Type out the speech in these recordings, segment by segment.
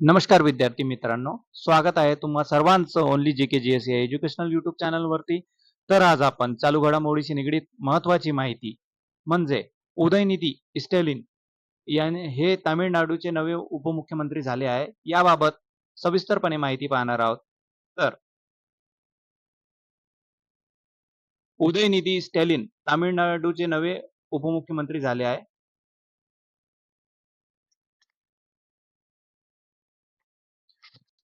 नमस्कार विद्यार्थी मित्रांनो स्वागत आहे तुम्हा सर्वांचं only J K G S या एज्युकेशनल युट्यूब चॅनलवरती तर आज आपण चालू घडामोडीशी निगडीत महत्वाची माहिती म्हणजे उदयनिधी स्टॅलिन याने हे तामिळनाडूचे नवे उपमुख्यमंत्री झाले आहे. याबाबत सविस्तरपणे माहिती पाहणार आहोत. तर उदयनिधी स्टॅलिन तामिळनाडूचे नवे उपमुख्यमंत्री झाले आहे.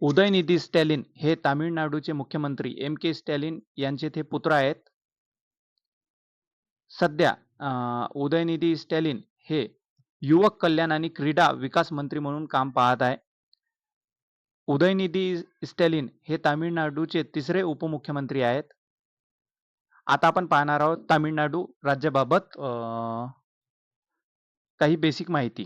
उदयनिधी स्टॅलिन हे तामिळनाडूचे मुख्यमंत्री. एम. के. स्टॅलिन यांचे ते पुत्र आहेत. सध्या उदयनिधी स्टॅलिन हे युवक कल्याण आणि क्रीडा विकास मंत्री म्हणून काम पाहत आहे. उदयनिधी स्टॅलिन हे तामिळनाडूचे तिसरे उपमुख्यमंत्री आहेत. आता आपण पाहणार आहोत तामिळनाडू राज्याबाबत काही बेसिक माहिती.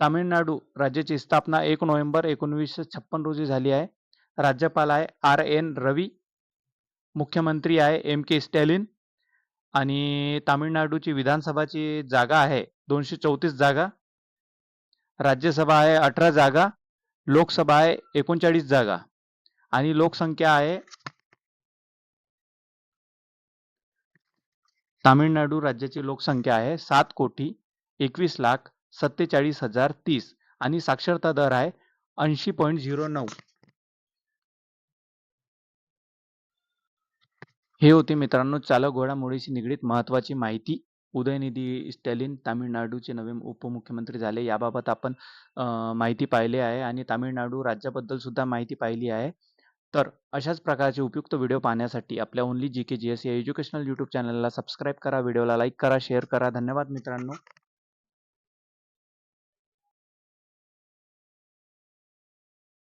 तामिळनाडू राज्याची स्थापना एक नोव्हेंबर एकोणवीसशे छप्पन रोजी झाली आहे. राज्यपाल आहे आर एन रवी मुख्यमंत्री आहे एम के स्टॅलिन आणि तामिळनाडूची विधानसभाची जागा आहे दोनशे चौतीस जागा. राज्यसभा आहे अठरा जागा लोकसभा आहे एकोणचाळीस जागा आणि लोकसंख्या आहे तामिळनाडू राज्याची लोकसंख्या आहे सात कोटी एकवीस लाख सत्तेचाळीस हजार तीस आणि साक्षरता दर आहे ऐंशी पॉईंट झिरो नऊ. हे होते मित्रांनो चालक घोडामोडीशी निगडीत महत्वाची माहिती. उदयनिधी स्टॅलिन तामिळनाडूचे नवे उपमुख्यमंत्री झाले. याबाबत आपण माहिती पाहिली आहे आणि तामिळनाडू राज्याबद्दल सुद्धा माहिती पाहिली आहे. तर अशाच प्रकारचे उपयुक्त व्हिडिओ पाहण्यासाठी आपल्या only G K G S या एज्युकेशनल यूट्यूब चॅनलला सबस्क्राईब करा व्हिडिओला लाईक करा शेअर करा. धन्यवाद मित्रांनो.